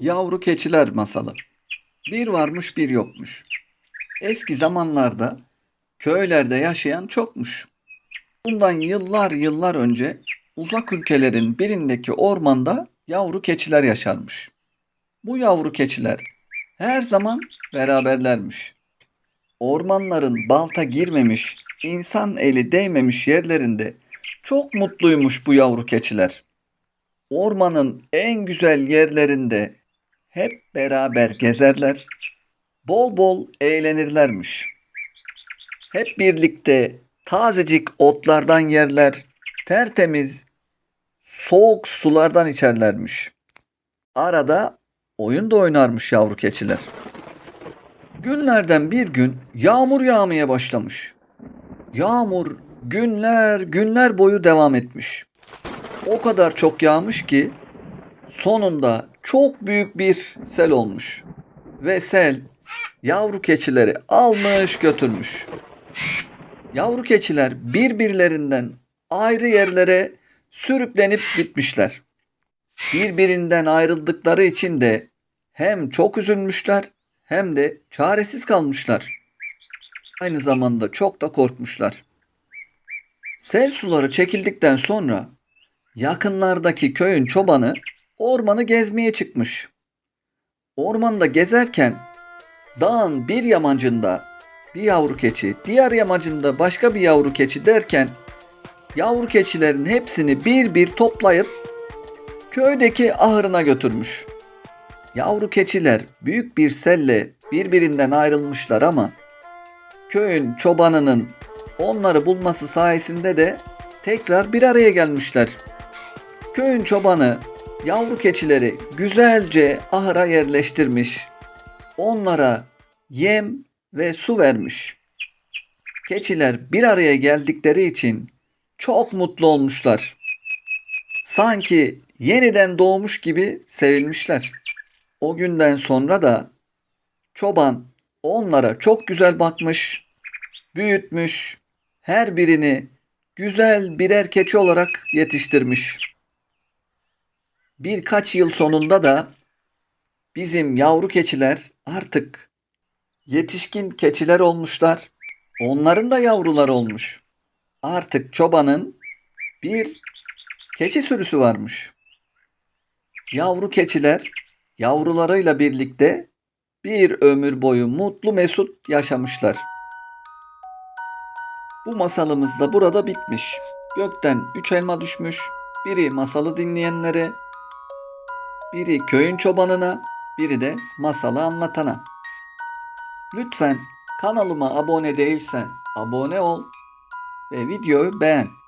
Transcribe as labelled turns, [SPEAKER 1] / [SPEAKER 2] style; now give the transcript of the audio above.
[SPEAKER 1] Yavru keçiler masalı. Bir varmış bir yokmuş. Eski zamanlarda köylerde yaşayan çokmuş. Bundan yıllar yıllar önce uzak ülkelerin birindeki ormanda yavru keçiler yaşarmış. Bu yavru keçiler her zaman beraberlermiş. Ormanların balta girmemiş, insan eli değmemiş yerlerinde çok mutluymuş bu yavru keçiler. Ormanın en güzel yerlerinde hep beraber gezerler, bol bol eğlenirlermiş. Hep birlikte tazecik otlardan yerler, tertemiz soğuk sulardan içerlermiş. Arada oyun da oynarmış yavru keçiler. Günlerden bir gün yağmur yağmaya başlamış. Yağmur günler günler boyu devam etmiş. O kadar çok yağmış ki sonunda çok büyük bir sel olmuş. Ve sel yavru keçileri almış götürmüş. Yavru keçiler birbirlerinden ayrı yerlere sürüklenip gitmişler. Birbirinden ayrıldıkları için de hem çok üzülmüşler hem de çaresiz kalmışlar. Aynı zamanda çok da korkmuşlar. Sel suları çekildikten sonra yakınlardaki köyün çobanı ormanı gezmeye çıkmış. Ormanda gezerken dağın bir yamacında bir yavru keçi, diğer yamacında başka bir yavru keçi derken yavru keçilerin hepsini bir bir toplayıp köydeki ahırına götürmüş. Yavru keçiler büyük bir selle birbirinden ayrılmışlar ama köyün çobanının onları bulması sayesinde de tekrar bir araya gelmişler. Köyün çobanı yavru keçileri güzelce ahıra yerleştirmiş. Onlara yem ve su vermiş. Keçiler bir araya geldikleri için çok mutlu olmuşlar. Sanki yeniden doğmuş gibi sevilmişler. O günden sonra da çoban onlara çok güzel bakmış, büyütmüş, her birini güzel birer keçi olarak yetiştirmiş. Birkaç yıl sonunda da bizim yavru keçiler artık yetişkin keçiler olmuşlar. Onların da yavruları olmuş. Artık çobanın bir keçi sürüsü varmış. Yavru keçiler yavrularıyla birlikte bir ömür boyu mutlu mesut yaşamışlar. Bu masalımız da burada bitmiş. Gökten üç elma düşmüş. Biri masalı dinleyenlere, biri köyün çobanına, biri de masalı anlatana. Lütfen kanalıma abone değilsen abone ol ve videoyu beğen.